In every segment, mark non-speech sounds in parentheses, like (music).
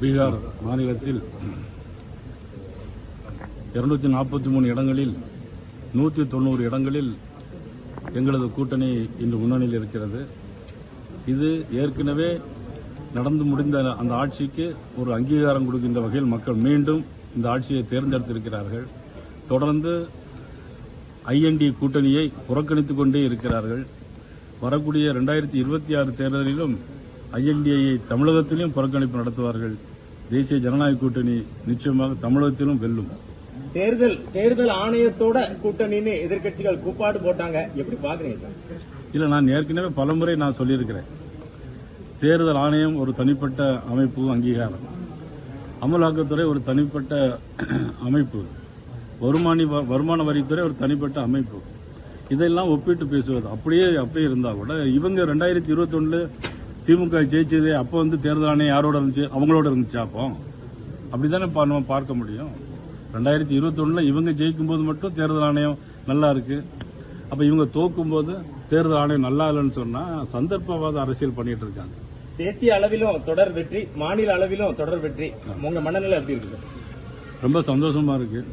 பீகார் மாநிலத்தில் இருநூத்தி நாற்பத்தி மூணு இடங்களில் நூற்றி தொண்ணூறு இடங்களில் எங்களது கூட்டணி இன்று முன்னணியில் இருக்கிறது. இது ஏற்கனவே நடந்து முடிந்த அந்த ஆட்சிக்கு ஒரு அங்கீகாரம் கொடுக்கின்ற வகையில் மக்கள் மீண்டும் இந்த ஆட்சியை தேர்ந்தெடுத்திருக்கிறார்கள். தொடர்ந்து ஐஎன்டி கூட்டணியை புறக்கணித்துக் கொண்டே இருக்கிறார்கள். வரக்கூடிய இரண்டாயிரத்தி இருபத்தி ஆறு தேர்தலிலும் ஐஎன்டிஐயை தமிழகத்திலும் புறக்கணிப்பு நடத்துவார்கள். தேசிய ஜனநாயக கூட்டணி நிச்சயமாக தமிழகத்திலும் வெல்லும். தேர்தல் தேர்தல் ஆணையத்தோட கூட்டணின்னு எதிர்க்கட்சிகள் கூப்பாடு போட்டாங்க. எப்படி பாக்குறீங்க சார்? இல்ல நான் ஏற்கனவே பலமுறை நான் சொல்லியிருக்கிறேன். தேர்தல் ஆணையம் ஒரு தனிப்பட்ட அமைப்பு அங்கீகாரம். அமலாக்கத்துறை ஒரு தனிப்பட்ட (clears throat) அமைப்பு. வருமானி வருமான வரித்துறை ஒரு தனிப்பட்ட அமைப்பு. இதெல்லாம் ஒப்பிட்டு பேசுவது. அப்படியே அப்படியே இருந்தா கூட இவங்க ரெண்டாயிரத்தி இருபத்தி திமுக ஜெயிச்சது அப்போ வந்து தேர்தல் ஆணையம் யாரோட இருந்துச்சு? அவங்களோட இருந்துச்சா அப்போ? அப்படித்தானே பா- நம்ம பார்க்க முடியும். ரெண்டாயிரத்தி இருபத்தி இவங்க ஜெயிக்கும் போது மட்டும் தேர்தல் ஆணையம் நல்லா இருக்கு. அப்ப இவங்க தோக்கும் போது தேர்தல் ஆணையம் நல்லா இல்லைன்னு சொன்னா சந்தர்ப்பவாத அரசியல் பண்ணிட்டு இருக்காங்க. தேசிய அளவிலும் தொடர் வெற்றி மாநில அளவிலும் தொடர் வெற்றி. உங்க மனநிலை எப்படி இருக்கு? ரொம்ப சந்தோஷமா இருக்கு.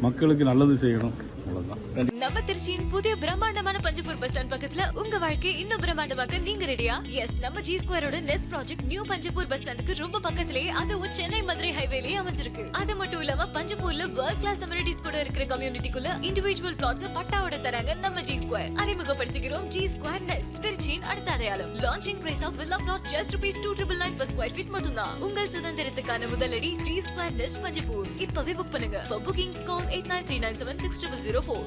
மக்களுக்கு நல்லது செய்யணும். அவ்வளவுதான். நம்ம திருச்சியின் புதிய பிரம்மாண்டமான பஞ்சப்பூர் பஸ் ஸ்டாண்ட் பக்கத்துல உங்க வாழ்க்கை இன்னும் பிரம்மாண்டமாக்க நீங்க ரெடியா எஸ் நம்ம ஜி ஸ்கொயரோட nest project new Panjappur bus ஸ்டாண்டுக்கு ரொம்ப பக்கத்திலேயே அதுவும் சென்னை மதுரை ஹைவேலயே அமைஞ்சிருக்கு. அது மட்டும் இல்லாம பஞ்சப்பூர்ல வேர்ல்ட் கிளாஸ் அமெரிட்டிஸ் கூட இருக்கிற கம்யூனிட்டிக்குள்ள இண்டிவிஜுவல் பிளாட்ஸ் பட்டாவோட தராங்க நம்ம ஜி ஸ்கொயர் அறிமுகப்படுத்துகிறோம் ஜி ஸ்கொயர் நெஸ்ட் திருச்சியின் அடுத்த அடையாளம். Launching price of villa flats just rupees two triple nine per square feet மட்டும்தான். உங்கள் சுதந்திரத்துக்கான முதலடி ஜி ஸ்கொயர் நெஸ்ட் பஞ்சப்பூர் இப்பவே புக் பண்ணுங்க. For bookings call eight nine three nine seven six triple zero four